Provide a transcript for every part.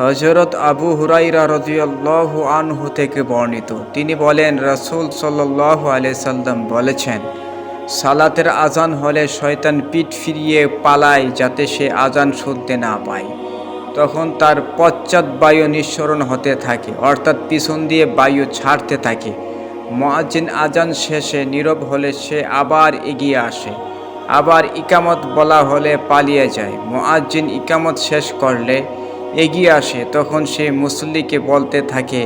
হজরত আবু হুরাইরা রদিয়াল্লাহু আনহু থেকে বর্ণিত। তিনি বলেন, রাসূল আলাইহি সাল্লাম বলেছেন, সালাতের আজান হলে শয়তান পিঠ ফিরিয়ে পালায় যাতে সে আজান শুনতে না পায়। তখন তার পশ্চাৎ বায়ু নিঃসরণ হতে থাকে, অর্থাৎ পিছন দিয়ে বায়ু ছাড়তে থাকে। মুয়াজ্জিন আজান শেষে নীরব হলে সে আবার এগিয়ে আসে, আবার ইকামত বলা হলে পালিয়ে যায়। মুয়াজ্জিন ইকামত শেষ করলে এগিয়ে আসে, তখন সে মুসল্লিকে বলতে থাকে,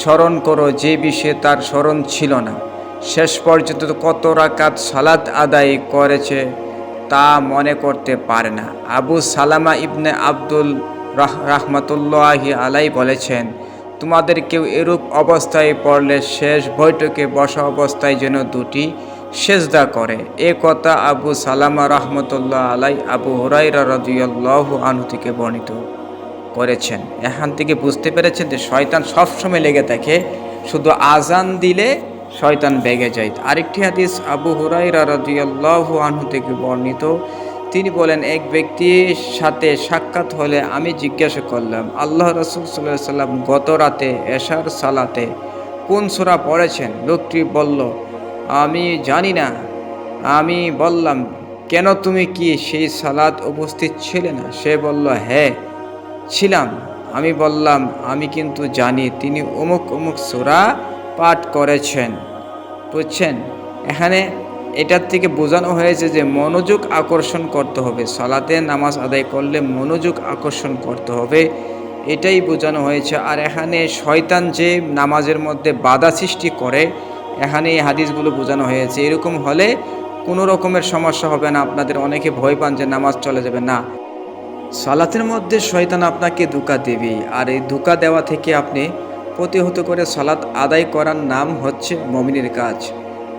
স্মরণ করো যে বিষয়ে তার স্মরণ ছিল না। শেষ পর্যন্ত কত রাকাত সালাত আদায় করেছে তা মনে করতে পারে না। আবু সালামা ইবনে আব্দুল রাহ, রাহমাতুল্লাহি আলাই বলেছেন, তোমাদের কেউ এরূপ অবস্থায় পড়লে শেষ বৈঠকে বসা অবস্থায় যেন দুটি সেজদা করে। এ কথা আবু সালামা রহমতুল্লাহ আলাই আবু হুরাইরা রাদিয়াল্লাহু আনহু থেকে বর্ণিত। করেছেন। এখান থেকে বুঝতে পেরেছেন যে শয়তান সবসময় লেগে থাকে, শুধু আজান দিলে শয়তান বেগে যায়। আরেকটি হাদিস আবু হুরাইরা রাদিয়াল্লাহু আনহু থেকে বর্ণিত। তিনি বলেন, এক ব্যক্তির সাথে সাক্ষাৎ হলে আমি জিজ্ঞাসা করলাম, আল্লাহ রসুল সাল্লাহ সাল্লাম গত রাতে এশার সালাতে কোন সোরা পড়েছেন? লোকটি বলল, আমি জানি না। আমি বললাম, কেন তুমি কি সেই সালাত উপস্থিত ছিলে না? সে বলল হ্যাঁ ছিলাম। আমি বললাম, আমি কিন্তু জানি তিনি অমুক অমুক সোরা পাঠ করেছেন। বুঝছেন? এখানে এটার থেকে বোঝানো হয়েছে যে মনোযোগ আকর্ষণ করতে হবে। সালাতে নামাজ আদায় করলে মনোযোগ আকর্ষণ করতে হবে। এটাই বোঝানো হয়েছে। আর এখানে শয়তান যে নামাজের মধ্যে বাধা সৃষ্টি করে, এখানে এই হাদিসগুলো বোঝানো হয়েছে। এরকম হলে কোনো রকমের সমস্যা হবে না। আপনাদের অনেকে ভয় পান যে নামাজ চলে যাবে। না সালাতের মধ্যে শয়তান আপনাকে ধোকা দেবে। আর এই ধোকা দেওয়া থেকে আপনি প্রতিহত করে সালাত আদায় করার নাম হচ্ছে মমিনের কাজ।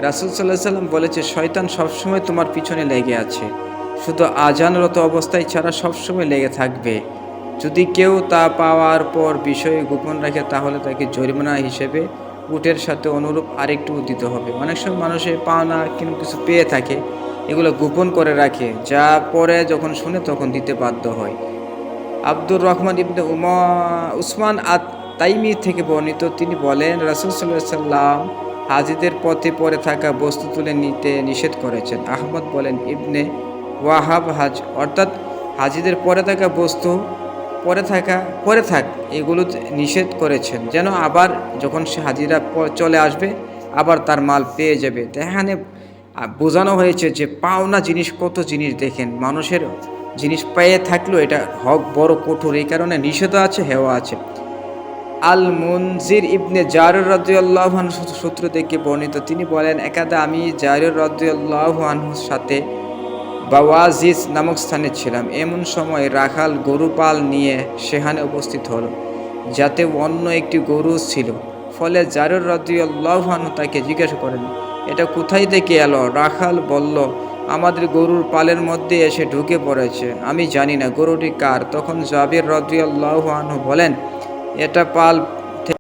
রাসুল সাল্লাহ সাল্লাম বলেছে, শয়তান সবসময় তোমার পিছনে লেগে আছে। শুধু আজানরত অবস্থায় ছাড়া সবসময় লেগে থাকবে। যদি কেউ তা পাওয়ার পর বিষয়ে গোপন রাখে, তাহলে তাকে জরিমানা হিসেবে উটের সাথে অনুরূপ আরেকটু দিতে হবে। অনেক সময় মানুষের পাওনা কিন্তু কিছু পেয়ে থাকে, এগুলো গোপন করে রাখে, যা পরে যখন শুনে তখন দিতে বাধ্য হয়। আব্দুর রহমান ইবনে উমা, উসমান আত তাইমি থেকে বর্ণিত তিনি বলেন, রাসুল সাল্লাম হাজিদের পথে পরে থাকা বস্তু তুলে নিতে নিষেধ করেছেন। আহমদ বলেন, ইবনে ওয়াহাব হাজ অর্থাৎ হাজিদের পরে থাকা বস্তু পরে থাকা পরে থাক এগুলো নিষেধ করেছেন। যেন আবার যখন সে হাজিরা চলে আসবে আবার তার মাল পেয়ে যাবে। তো এখানে আহ, বোঝানো হয়েছে যে পাওনা জিনিস কত জিনিস দেখেন মানুষের জিনিস পেয়ে থাকলেও এটা হক বড় কঠোর। এই কারণে নিষেধ আছে হেওয়া আছে। আল মুনজির ইবনে জারুর রাদিয়াল্লাহু আনহু সূত্র থেকে বর্ণিত তিনি বলেন একাদা আমি জারুর রাদিয়াল্লাহু আনহুর সাথে বাওয়াজিজ নামক স্থানে ছিলাম। এমন সময় রাখাল গরু পাল নিয়ে সেখানে উপস্থিত হলো, যাতে অন্য একটি গরু ছিল। ফলে জারুর রাদিয়াল্লাহু আনহু তাকে জিজ্ঞাসা করেন, এটা কোথায় থেকে এলো? রাখাল বলল, আমাদের গরুর পালের মধ্যে এসে ঢুকে পড়েছে। আমি জানি না গরুটি কার। তখন জাবির রাদিয়াল্লাহু আনহু বলেন, এটা পাল